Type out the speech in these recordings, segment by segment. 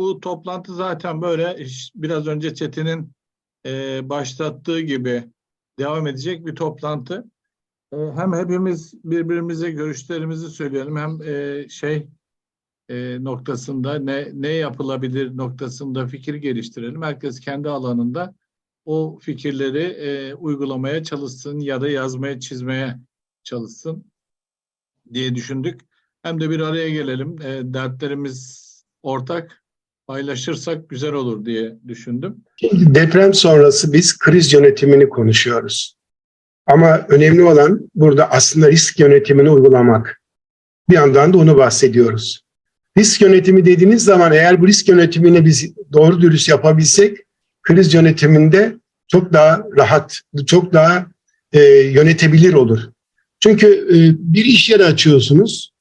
bu toplantı zaten böyle biraz önce Çetin'in e, başlattığı gibi devam edecek bir toplantı. E, hem hepimiz birbirimize görüşlerimizi söyleyelim hem e, şey e, noktasında ne ne yapılabilir noktasında fikir geliştirelim. Herkes kendi alanında o fikirleri e, uygulamaya çalışsın ya da yazmaya çizmeye çalışsın diye düşündük. Hem de bir araya gelelim. E, dertlerimiz ortak paylaşırsak güzel olur diye düşündüm. Şimdi deprem sonrası biz kriz yönetimini konuşuyoruz. Ama önemli olan burada aslında risk yönetimini uygulamak. Bir yandan da onu bahsediyoruz. Risk yönetimi dediğiniz zaman eğer bu risk yönetimini biz doğru dürüst yapabilsek kriz yönetiminde çok daha rahat, çok daha e, yönetebilir olur. Çünkü e, bir iş yeri açıyorsunuz.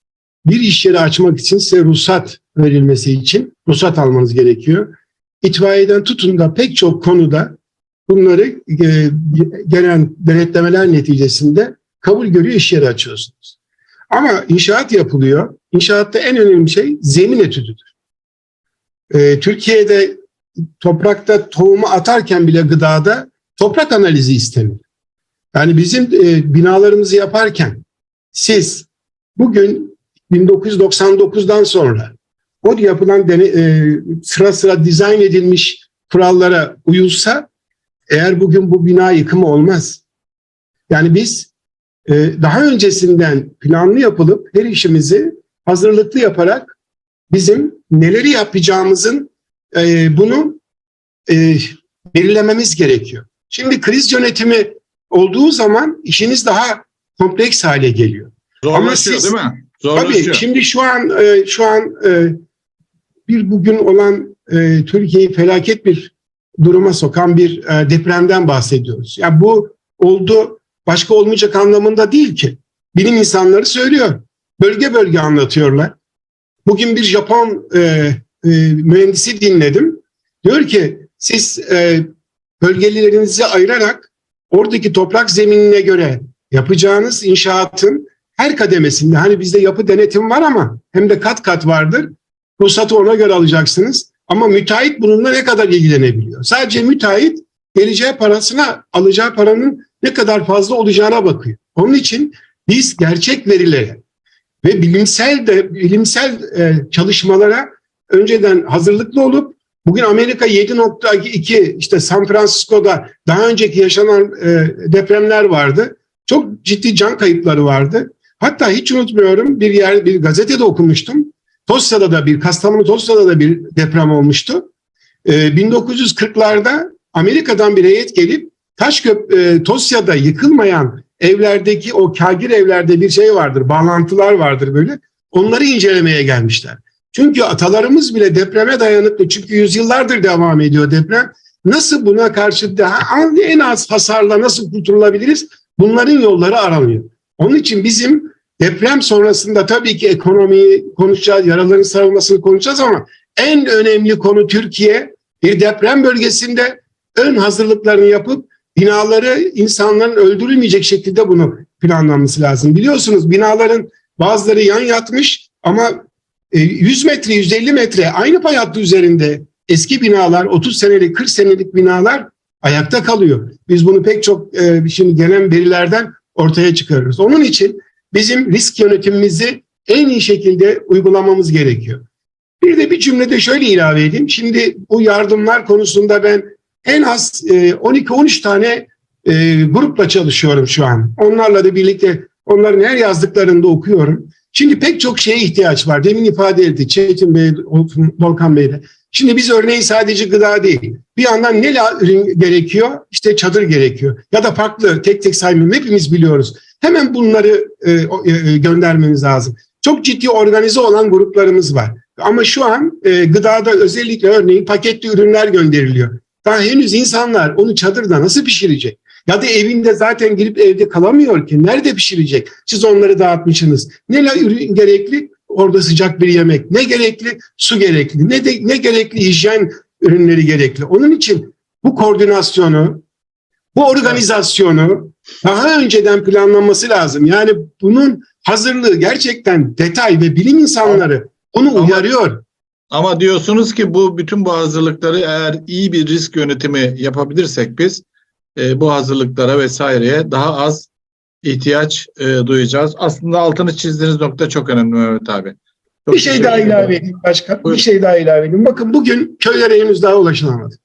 Bir iş yeri açmak için size ruhsat verilmesi için ruhsat almanız gerekiyor itfaiyeden tutun da pek çok konuda bunları e, gelen denetlemeler neticesinde kabul görüyor iş yeri açıyorsunuz. Ama inşaat yapılıyor. İnşaatta en önemli şey zemin etüdüdür. E, Türkiye'de toprakta tohumu atarken bile gıdada toprak analizi istenir. Yani bizim e, binalarımızı yaparken siz bugün 1999'dan sonra o yapılan dene, e, sıra sıra dizayn edilmiş kurallara uyulsa eğer bugün bu bina yıkımı olmaz. Yani biz e, daha öncesinden planlı yapılıp her işimizi hazırlıklı yaparak bizim neleri yapacağımızın e, bunu e, belirlememiz gerekiyor. Şimdi kriz yönetimi olduğu zaman işiniz daha kompleks hale geliyor. Zorlaşıyor siz- değil mi? Tabii Zorlaşıyor. şimdi şu an e, şu an e, bir bugün olan e, Türkiye'yi felaket bir duruma sokan bir e, depremden bahsediyoruz. Yani bu oldu başka olmayacak anlamında değil ki. Bilim insanları söylüyor. Bölge bölge anlatıyorlar. Bugün bir Japon e, e, mühendisi dinledim. Diyor ki siz e, bölgelerinizi ayırarak oradaki toprak zeminine göre yapacağınız inşaatın her kademesinde hani bizde yapı denetim var ama hem de kat kat vardır. Ruhsatı ona göre alacaksınız. Ama müteahhit bununla ne kadar ilgilenebiliyor? Sadece müteahhit geleceği parasına alacağı paranın ne kadar fazla olacağına bakıyor. Onun için biz gerçek verilere ve bilimsel de bilimsel e, çalışmalara önceden hazırlıklı olup bugün Amerika 7.2 işte San Francisco'da daha önceki yaşanan e, depremler vardı. Çok ciddi can kayıpları vardı. Hatta hiç unutmuyorum bir yer bir gazetede okumuştum. Tosya'da da bir Kastamonu Tosya'da da bir deprem olmuştu. Ee, 1940'larda Amerika'dan bir heyet gelip Taşköp e, Tosya'da yıkılmayan evlerdeki o kagir evlerde bir şey vardır, bağlantılar vardır böyle. Onları incelemeye gelmişler. Çünkü atalarımız bile depreme dayanıklı. Çünkü yüzyıllardır devam ediyor deprem. Nasıl buna karşı daha en az hasarla nasıl kurtulabiliriz? Bunların yolları aranıyor. Onun için bizim deprem sonrasında tabii ki ekonomiyi konuşacağız, yaraların sarılmasını konuşacağız ama en önemli konu Türkiye bir deprem bölgesinde ön hazırlıklarını yapıp binaları insanların öldürülmeyecek şekilde bunu planlanması lazım. Biliyorsunuz binaların bazıları yan yatmış ama e, 100 metre, 150 metre aynı pay hattı üzerinde eski binalar, 30 senelik, 40 senelik binalar ayakta kalıyor. Biz bunu pek çok e, şimdi gelen verilerden ortaya çıkarırız. Onun için bizim risk yönetimimizi en iyi şekilde uygulamamız gerekiyor. Bir de bir cümlede şöyle ilave edeyim. Şimdi bu yardımlar konusunda ben en az e, 12-13 tane e, grupla çalışıyorum şu an. Onlarla da birlikte onların her yazdıklarında okuyorum. Şimdi pek çok şeye ihtiyaç var. Demin ifade etti Çetin Bey, Volkan Bey de. Şimdi biz örneğin sadece gıda değil. Bir yandan ne ürün gerekiyor? İşte çadır gerekiyor. Ya da farklı tek tek saymayayım. Hepimiz biliyoruz. Hemen bunları e, o- e, göndermemiz lazım. Çok ciddi organize olan gruplarımız var. Ama şu an e, gıdada özellikle örneğin paketli ürünler gönderiliyor. Daha henüz insanlar onu çadırda nasıl pişirecek? Ya da evinde zaten girip evde kalamıyor ki. Nerede pişirecek? Siz onları dağıtmışsınız. Ne ürün gerekli? Orada sıcak bir yemek. Ne gerekli? Su gerekli. Ne de, ne gerekli? Hijyen ürünleri gerekli. Onun için bu koordinasyonu, bu organizasyonu daha önceden planlanması lazım. Yani bunun hazırlığı gerçekten detay ve bilim insanları bunu uyarıyor. Ama diyorsunuz ki bu bütün bu hazırlıkları eğer iyi bir risk yönetimi yapabilirsek biz e, bu hazırlıklara vesaireye daha az ihtiyaç e, duyacağız. Aslında altını çizdiğiniz nokta çok önemli Mehmet abi. Çok Bir şey daha ilave edeyim başkan. Buyurun. Bir şey daha ilave edeyim. Bakın bugün köylere henüz daha ulaşılamadı.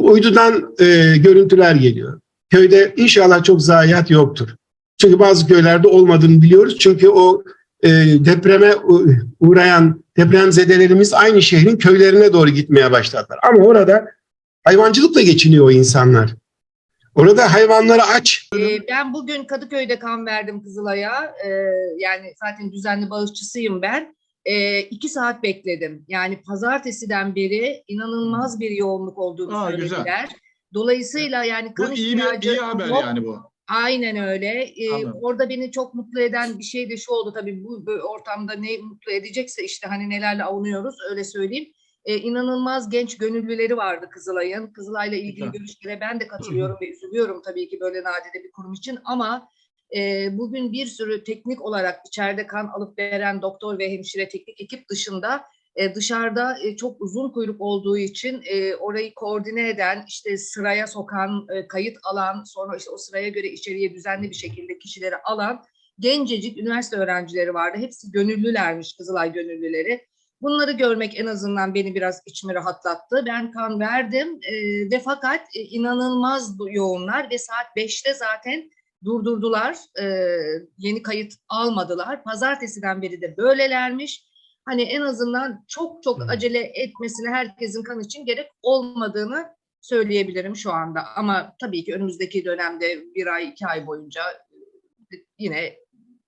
Uydudan e, görüntüler geliyor. Köyde inşallah çok zayiat yoktur. Çünkü bazı köylerde olmadığını biliyoruz. Çünkü o e, depreme uğrayan depremzedelerimiz aynı şehrin köylerine doğru gitmeye başladılar. Ama orada hayvancılıkla geçiniyor o insanlar. Orada hayvanları aç. Ee, ben bugün Kadıköy'de kan verdim Kızılay'a. Ee, yani zaten düzenli bağışçısıyım ben. Ee, iki saat bekledim. Yani pazartesiden beri inanılmaz bir yoğunluk olduğunu Aa, söylediler. Dolayısıyla yani kan Bu iyi bir iyi haber yok. yani bu. Aynen öyle. Ee, Anladım. orada beni çok mutlu eden bir şey de şu oldu tabii bu, bu ortamda ne mutlu edecekse işte hani nelerle avunuyoruz öyle söyleyeyim. Ee, inanılmaz genç gönüllüleri vardı Kızılay'ın. Kızılay'la ilgili Güzel. görüşlere ben de katılıyorum ve üzülüyorum tabii ki böyle nadide bir kurum için ama e, bugün bir sürü teknik olarak içeride kan alıp veren doktor ve hemşire teknik ekip dışında e, dışarıda e, çok uzun kuyruk olduğu için e, orayı koordine eden, işte sıraya sokan, e, kayıt alan, sonra işte o sıraya göre içeriye düzenli bir şekilde kişileri alan gencecik üniversite öğrencileri vardı. Hepsi gönüllülermiş, Kızılay gönüllüleri. Bunları görmek en azından beni biraz içimi rahatlattı. Ben kan verdim e, ve fakat e, inanılmaz yoğunlar ve saat 5'te zaten durdurdular. E, yeni kayıt almadılar. Pazartesiden beri de böylelermiş hani en azından çok çok Hı. acele etmesine herkesin kan için gerek olmadığını söyleyebilirim şu anda. Ama tabii ki önümüzdeki dönemde bir ay iki ay boyunca e, yine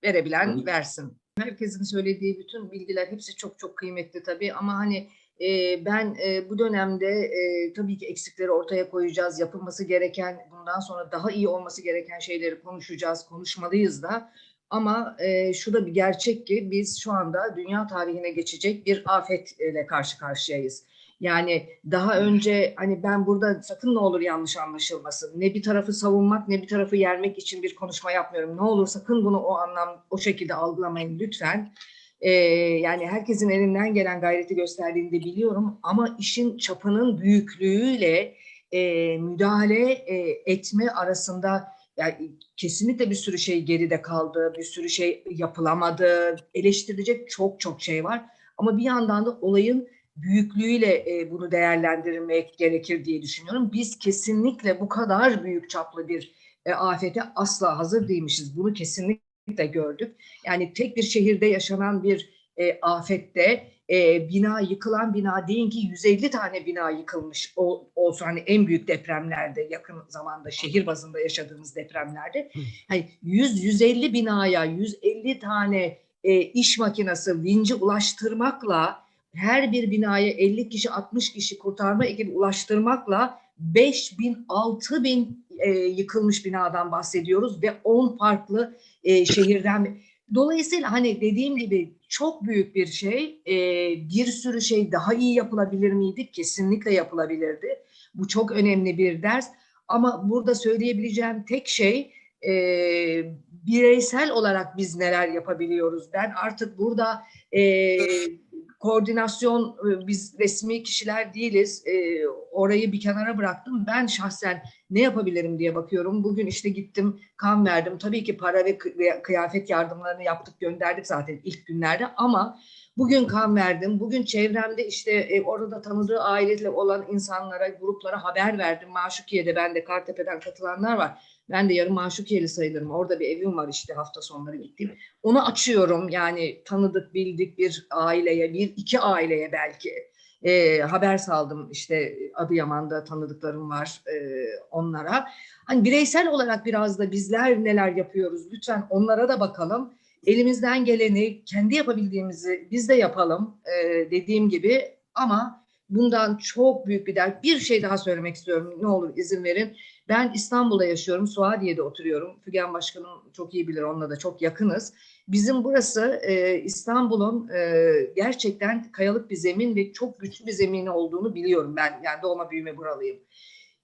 verebilen versin. Herkesin söylediği bütün bilgiler hepsi çok çok kıymetli tabii ama hani e, ben e, bu dönemde e, tabii ki eksikleri ortaya koyacağız. Yapılması gereken, bundan sonra daha iyi olması gereken şeyleri konuşacağız, konuşmalıyız da. Ama e, şu da bir gerçek ki biz şu anda dünya tarihine geçecek bir afetle karşı karşıyayız. Yani daha önce hani ben burada sakın ne olur yanlış anlaşılmasın. Ne bir tarafı savunmak ne bir tarafı yermek için bir konuşma yapmıyorum. Ne olur sakın bunu o anlam o şekilde algılamayın lütfen. Ee, yani herkesin elinden gelen gayreti gösterdiğini de biliyorum ama işin çapının büyüklüğüyle e, müdahale e, etme arasında yani kesinlikle bir sürü şey geride kaldı, bir sürü şey yapılamadı, eleştirilecek çok çok şey var. Ama bir yandan da olayın büyüklüğüyle e, bunu değerlendirmek gerekir diye düşünüyorum. Biz kesinlikle bu kadar büyük çaplı bir e, afete asla hazır değilmişiz. Bunu kesinlikle gördük. Yani tek bir şehirde yaşanan bir e, afette e, bina yıkılan bina deyin ki 150 tane bina yıkılmış ol, olsa hani en büyük depremlerde yakın zamanda şehir bazında yaşadığımız depremlerde hani 100-150 binaya 150 tane e, iş makinesi vinci ulaştırmakla her bir binaya 50 kişi 60 kişi kurtarma ekibi ulaştırmakla 5 bin 6 bin e, yıkılmış binadan bahsediyoruz ve 10 farklı e, şehirden Dolayısıyla hani dediğim gibi çok büyük bir şey. E, bir sürü şey daha iyi yapılabilir miydi? Kesinlikle yapılabilirdi. Bu çok önemli bir ders. Ama burada söyleyebileceğim tek şey e, bireysel olarak biz neler yapabiliyoruz? Ben artık burada e, koordinasyon e, biz resmi kişiler değiliz. E, orayı bir kenara bıraktım. Ben şahsen ne yapabilirim diye bakıyorum. Bugün işte gittim kan verdim. Tabii ki para ve kı- kıyafet yardımlarını yaptık gönderdik zaten ilk günlerde ama bugün kan verdim. Bugün çevremde işte e, orada tanıdığı aileyle olan insanlara, gruplara haber verdim. Maşukiye'de ben de Kartepe'den katılanlar var. Ben de yarın Maşukiyeli sayılırım. Orada bir evim var işte hafta sonları gittiğim. Onu açıyorum yani tanıdık bildik bir aileye, bir iki aileye belki e, haber saldım işte Adıyaman'da tanıdıklarım var e, onlara. Hani bireysel olarak biraz da bizler neler yapıyoruz lütfen onlara da bakalım. Elimizden geleni kendi yapabildiğimizi biz de yapalım e, dediğim gibi ama bundan çok büyük bir dert. Bir şey daha söylemek istiyorum ne olur izin verin. Ben İstanbul'da yaşıyorum, Suadiye'de oturuyorum. Fügen Başkanım çok iyi bilir, onunla da çok yakınız. Bizim burası e, İstanbul'un e, gerçekten kayalık bir zemin ve çok güçlü bir zemini olduğunu biliyorum ben. Yani doğma büyüme buralıyım.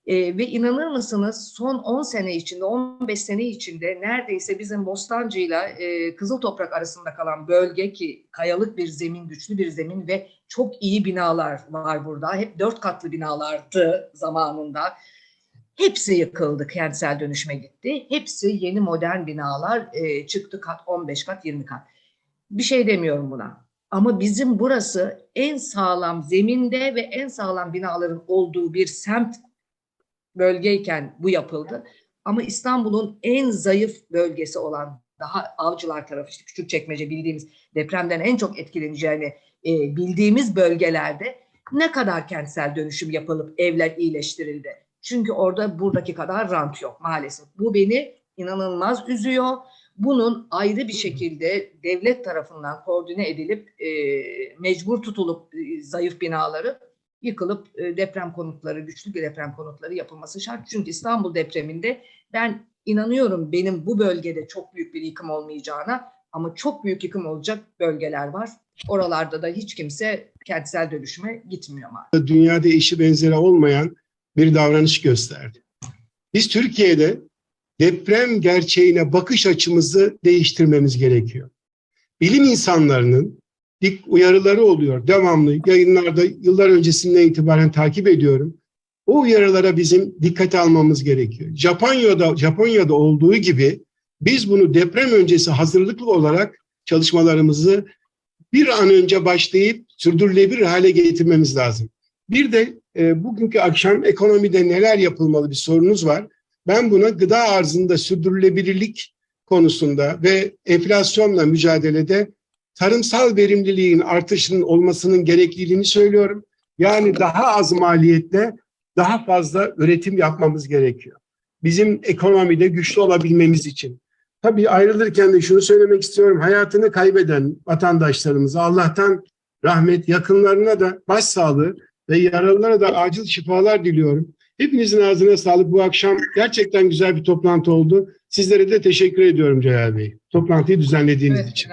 E, ve inanır mısınız son 10 sene içinde, 15 sene içinde neredeyse bizim Bostancı'yla e, Kızıl Toprak arasında kalan bölge ki kayalık bir zemin, güçlü bir zemin ve çok iyi binalar var burada. Hep dört katlı binalardı zamanında. Hepsi yıkıldı, kentsel dönüşme gitti. Hepsi yeni modern binalar e, çıktı kat 15 kat, 20 kat. Bir şey demiyorum buna. Ama bizim burası en sağlam zeminde ve en sağlam binaların olduğu bir semt bölgeyken bu yapıldı. Ama İstanbul'un en zayıf bölgesi olan daha avcılar tarafı işte Küçükçekmece bildiğimiz depremden en çok etkileneceğini e, bildiğimiz bölgelerde ne kadar kentsel dönüşüm yapılıp evler iyileştirildi. Çünkü orada buradaki kadar rant yok maalesef. Bu beni inanılmaz üzüyor. Bunun ayrı bir şekilde devlet tarafından koordine edilip e, mecbur tutulup e, zayıf binaları yıkılıp e, deprem konutları, güçlü deprem konutları yapılması şart. Çünkü İstanbul depreminde ben inanıyorum benim bu bölgede çok büyük bir yıkım olmayacağına ama çok büyük yıkım olacak bölgeler var. Oralarda da hiç kimse kentsel dönüşüme gitmiyor maalesef. dünyada eşi benzeri olmayan bir davranış gösterdi. Biz Türkiye'de deprem gerçeğine bakış açımızı değiştirmemiz gerekiyor. Bilim insanlarının dik uyarıları oluyor. Devamlı yayınlarda yıllar öncesinden itibaren takip ediyorum. O uyarılara bizim dikkate almamız gerekiyor. Japonya'da Japonya'da olduğu gibi biz bunu deprem öncesi hazırlıklı olarak çalışmalarımızı bir an önce başlayıp sürdürülebilir hale getirmemiz lazım. Bir de e, bugünkü akşam ekonomide neler yapılmalı bir sorunuz var. Ben buna gıda arzında sürdürülebilirlik konusunda ve enflasyonla mücadelede tarımsal verimliliğin artışının olmasının gerekliliğini söylüyorum. Yani daha az maliyetle daha fazla üretim yapmamız gerekiyor. Bizim ekonomide güçlü olabilmemiz için. Tabii ayrılırken de şunu söylemek istiyorum. Hayatını kaybeden vatandaşlarımıza Allah'tan rahmet, yakınlarına da başsağlığı ve yaralılara da acil şifalar diliyorum. Hepinizin ağzına sağlık. Bu akşam gerçekten güzel bir toplantı oldu. Sizlere de teşekkür ediyorum Celal Bey. Toplantıyı düzenlediğiniz Evet, için.